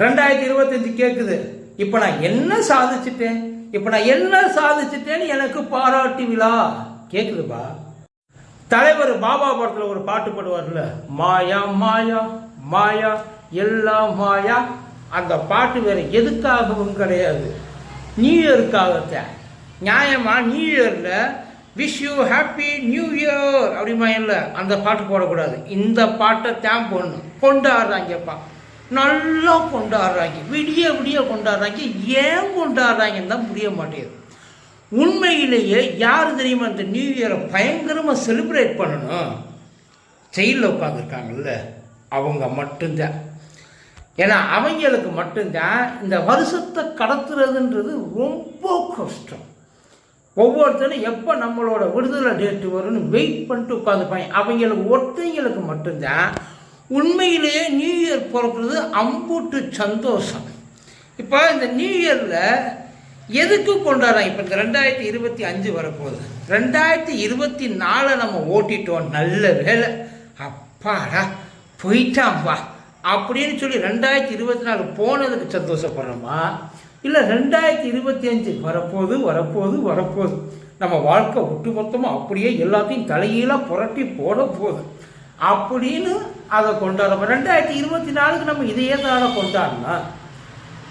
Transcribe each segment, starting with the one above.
ரெண்டாயிரத்தி இருபத்தஞ்சு கேட்குது இப்போ நான் என்ன சாதிச்சிட்டேன்? இப்போ நான் என்ன சாதிச்சிட்டேன்னு எனக்கு பாராட்டு விழா. கேட்குதுப்பா தலைவர் பாபா படத்தில் ஒரு பாட்டு பாடுவார்ல மாயா மாயா மாயா எல்லாம் மாயா. அந்த பாட்டு வேற எதுக்காகவும் கிடையாது. நியூ இயருக்காகத்தான் நியாயமா நியூ இயரில் wish you happy new year அப்படிமா இல்லை அந்த பாட்டு போடக்கூடாது. இந்த பாட்டை தான் போடணும். கொண்டாடுறாங்கப்பா. நல்லா கொண்டாடுறாங்க. விடிய விடிய கொண்டாடுறாங்க. ஏன் கொண்டாடுறாங்கன்னு தான் புரிய மாட்டேங்குது. உண்மையிலேயே யார் தெரியுமா இந்த நியூ இயரை பயங்கரமாக செலிப்ரேட் பண்ணணும்? ஜெயிலில் உட்காந்துருக்காங்கல்ல அவங்க மட்டும்தான். ஏன்னா அவங்களுக்கு மட்டும்தான் இந்த வருஷத்தை கடத்துறதுன்றது ரொம்ப கஷ்டம். ஒவ்வொருத்தரும் எப்போ நம்மளோட விடுதலை டேட்டு வரும்னு வெயிட் பண்ணிட்டு உட்காந்துப்பாங்க அவங்களுக்கு ஒருத்தங்களுக்கு மட்டும்தான் உண்மையிலேயே நியூ இயர் பிறக்கிறது அம்புட்டு சந்தோஷம். இப்போ இந்த நியூ இயரில் எதுக்கு கொண்டாடுறாங்க? இப்போ இந்த ரெண்டாயிரத்தி இருபத்தி அஞ்சு வரப்போகுது. ரெண்டாயிரத்தி இருபத்தி நாலை நம்ம ஓட்டிட்டோம். நல்ல வேலை. அப்பாடா போயிட்டாம்பா அப்படின்னு சொல்லி ரெண்டாயிரத்தி இருபத்தி நாலு போனதுக்கு சந்தோஷப்படுறோமா? இல்லை ரெண்டாயிரத்தி இருபத்தி அஞ்சு வரப்போகுது வரப்போகுது வரப்போகுது. நம்ம வாழ்க்கை ஒட்டுமொத்தமாக அப்படியே எல்லாத்தையும் தலையீழாக புரட்டி போட போகுது. அப்படின்னு அதை கொண்டாடுறோம். ரெண்டாயிரத்தி இருபத்தி நாலுக்கு நம்ம இதையே தானே கொண்டாடணும்.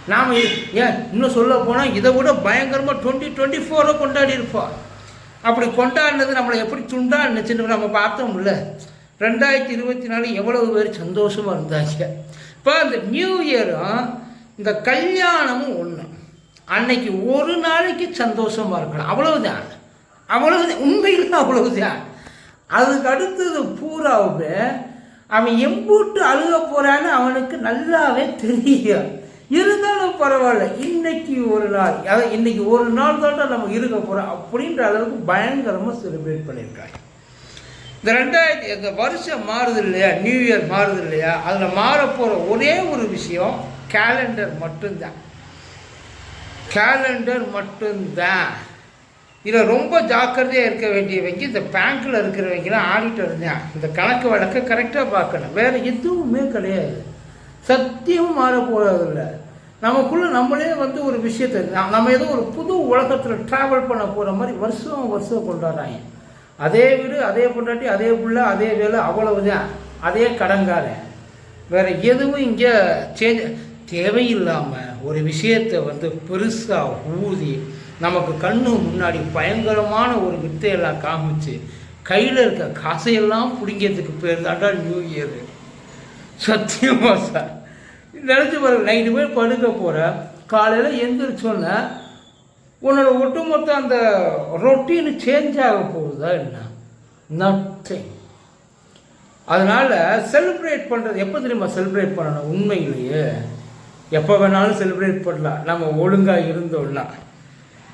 நாம் ஏன் இன்னும் சொல்ல போனால் இதை விட பயங்கரமாக டுவெண்ட்டி டுவெண்ட்டி ஃபோரை கொண்டாடி இருப்போம் அப்படி கொண்டாடினது நம்மளை எப்படி துண்டாடுனுச்சுன்னு நம்ம பார்த்தோம்ல ரெண்டாயிரத்தி இருபத்தி நாலு எவ்வளவு பேர் சந்தோஷமாக இருந்தாங்க. இப்போ அந்த நியூ இயரும் இந்த கல்யாணமும் ஒன்று அன்னைக்கு ஒரு நாளைக்கு சந்தோஷமாக இருக்கலாம் அவ்வளவுதான். அவ்வளவுதான். உண்மையில் அவ்வளவுதான். அதுக்கு அடுத்தது பூராவுமே அவன் எம்பூட்டு அழுக போகிறான்னு அவனுக்கு நல்லாவே தெரியும். இருந்தாலும் பரவாயில்ல இன்னைக்கு ஒரு நாள் அதாவது இன்னைக்கு ஒரு நாள் தான் நம்ம இருக்க போகிறோம் அப்படின்ற அளவுக்கு பயங்கரமாக செலிப்ரேட் பண்ணியிருக்காங்க. இந்த ரெண்டாயிரத்தி இந்த வருஷம் மாறுது இல்லையா? நியூ இயர் மாறுது இல்லையா? அதில் மாறப்போகிற ஒரே ஒரு விஷயம் கேலண்டர் மட்டும்தான். கேலண்டர் மட்டும்தான். இதில் ரொம்ப ஜாக்கிரதையாக இருக்க வேண்டியவங்க இந்த பேங்க்கில் இருக்கிறவங்களாம் ஆடிட்டர் தான் இந்த கணக்கு வழக்கை கரெக்டாக பார்க்கணும். வேறு எதுவுமே கிடையாது. சத்தியமும் மாறப்போகிறதில்ல நமக்குள்ளே நம்மளே வந்து ஒரு விஷயத்தை நம்ம ஏதோ ஒரு புது உலகத்தில் ட்ராவல் பண்ண போகிற மாதிரி வருஷம் வருஷம் கொண்டாடுறாங்க. அதே வீடு அதே பொண்டாட்டி அதே புள்ள அதே வேலை அவ்வளவுதான். அதே கடங்காரன் வேறு எதுவும் இங்கே சேஞ்ச் தேவையில்லாமல் ஒரு விஷயத்தை வந்து பெருசாக ஊதி நமக்கு கண்ணு முன்னாடி பயங்கரமான ஒரு வித்தையெல்லாம் காமிச்சு கையில் இருக்க காசையெல்லாம் பிடிங்கிறதுக்கு பேர் தாண்டா நியூ இயர் சத்தியமா சார். நினச்சி பாருங்க நைட்டு போய் படுக்க போகிற காலையில் எந்திரிச்சோன்னே உன்னோட ஒட்டுமொத்த அந்த ரொட்டீன் சேஞ்ச் ஆக போகுதா என்ன? நத்திங் அதனால் செலிப்ரேட் பண்ணுறது எப்போ தெரியுமா செலிப்ரேட் பண்ணணும்? உண்மையிலேயே. எப்போ வேணாலும் செலிப்ரேட் பண்ணலாம். நம்ம ஒழுங்காக இருந்தோம்னா.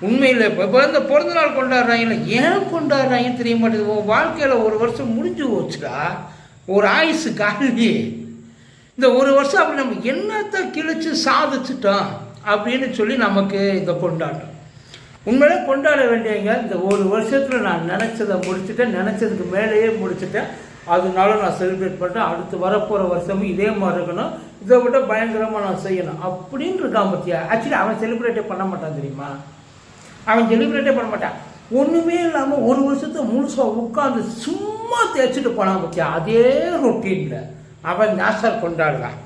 உண்மையில் இப்போ இந்த பிறந்த நாள் கொண்டாடுறாங்கல்ல ஏன் கொண்டாடுறாங்கன்னு தெரிய மாட்டேங்குது. உன் வாழ்க்கையில் ஒரு வருஷம் முடிஞ்சு போச்சுடா. ஒரு ஆயுசு காலி இந்த ஒரு வருஷம் அப்படி நம்ம என்னத்தை கிழிச்சு சாதிச்சிட்டோம் அப்படின்னு சொல்லி நமக்கு இந்த கொண்டாட்டம். உண்மையிலே கொண்டாட வேண்டியங்க இந்த ஒரு வருஷத்தில் நான் நினச்சதை முடிச்சுட்டேன் நினச்சதுக்கு மேலேயே முடிச்சுட்டேன். அதனால நான் செலிப்ரேட் பண்ணிட்டேன். அடுத்து வரப்போகிற வருஷமும் இதே மாதிரி இருக்கணும். இதை விட பயங்கரமாக நான் செய்யணும். அப்படின்னு இருக்கான் பற்றியா ஆக்சுவலி அவன் செலிப்ரேட்டே பண்ண மாட்டான் தெரியுமா? அவன் செலிப்ரேட்டே பண்ண மாட்டான். ஒன்றுமே இல்லாமல் ஒரு வருஷத்தை முழுசாக உட்காந்து சும்மா தேய்ச்சிட்டு போனான் பத்தியா? அதே ரொட்டீனில் அவன் நாசர் கொண்டாடுறான்.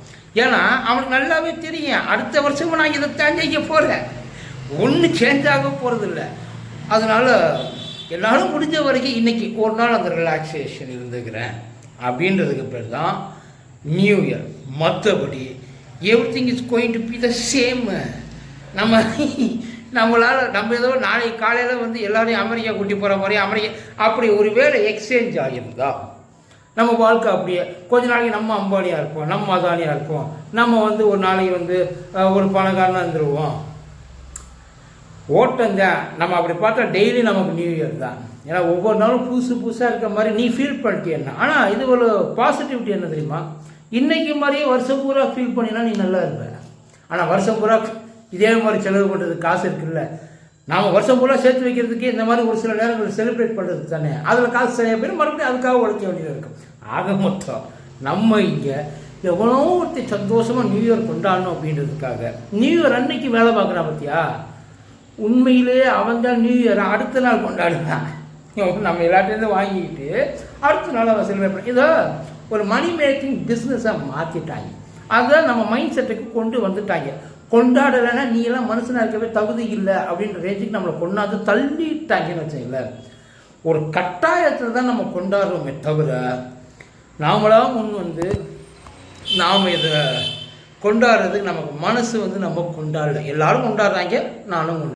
ஏன்னா அவனுக்கு நல்லாவே தெரியும். அடுத்த வருஷமும் நான் இதை தான் செய்ய போகிறேன் ஒன்றும் சேஞ்ச் ஆக போகிறதில்ல அதனால் என்னாலும் முடிஞ்ச வரைக்கும் இன்றைக்கி ஒரு நாள் அந்த ரிலாக்ஸேஷன் இருந்துக்கிறேன். அப்படின்றதுக்கு பேர் தான் நியூ இயர் மற்றபடி everything is going to be the same நம்ம நம்மளால் நம்ம ஏதோ நாளைக்கு காலையில் வந்து எல்லாரையும் அமெரிக்கா கூட்டி போகிற மாதிரி அமெரிக்கா அப்படி ஒரு வேளை எக்ஸ்சேஞ்ச் ஆகியிருந்தா நம்ம வாழ்க்கை அப்படியே கொஞ்ச நாளைக்கு நம்ம அம்பானியாக இருப்போம் நம்ம அதானியாக இருப்போம் நம்ம வந்து ஒரு நாளைக்கு வந்து ஒரு பணக்காரனாக இருந்துருவோம். ஓட்டம் தான். நம்ம அப்படி பார்த்தா டெய்லி நமக்கு நியூ இயர் தான். ஏன்னா ஒவ்வொரு நாளும் புதுசு புதுசாக இருக்க மாதிரி நீ ஃபீல் பண்ணிட்டியன்னா ஆனால் இது ஒரு பாசிட்டிவிட்டி என்ன தெரியுமா? இன்றைக்கு மாதிரியே வருஷம் பூரா ஃபீல் பண்ணினா நீ நல்லா இருப்ப. ஆனால் வருஷம் பூரா இதே மாதிரி செலவு பண்ணுறதுக்கு காசு இருக்குல்ல. நாம் வருஷம் பூரா சேர்த்து வைக்கிறதுக்கு இந்த மாதிரி ஒரு சில நேரங்கள் செலிப்ரேட் பண்ணுறது தானே. அதில் காசு சரியாக போயிடும் மறுபடியும் அதுக்காக உழைக்க வேண்டியது இருக்கும். ஆக மொத்தம் நம்ம இங்கே எவ்வளோ ஒருத்தர் சந்தோஷமாக நியூ இயர் கொண்டாடணும் அப்படின்றதுக்காக. நியூ இயர் அன்னைக்கு வேலை பார்க்குறான் பார்த்தியா உண்மையிலேயே அவன் தான் நியூ இயர் அடுத்த நாள் கொண்டாடுறான். நம்ம எல்லாத்தையும் வாங்கிக்கிட்டு அடுத்த நாள் அவன் செலிப்ரேட் பண்ண இதை ஒரு மணி மேக்கிங் பிஸ்னஸாக மாற்றிட்டாங்க அதை நம்ம மைண்ட் செட்டுக்கு கொண்டு வந்துட்டாங்க. கொண்டாடலைன்னா நீ எல்லாம் மனுஷனாக இருக்கவே தகுதி இல்லை அப்படின்ற ரேஞ்சுக்கு நம்மளை கொண்டாந்து தள்ளிட்டாங்கன்னு வச்சுங்களேன் ஒரு கட்டாயத்தில் தான் நம்ம கொண்டாடுறோமே தவிர நாமளாக முன் வந்து நாம் இதை கொண்டாடுறதுக்கு நமக்கு மனசு வந்து நம்ம கொண்டாடல. எல்லாரும் கொண்டாடுறாங்க நானும் கொண்டாடுறேன்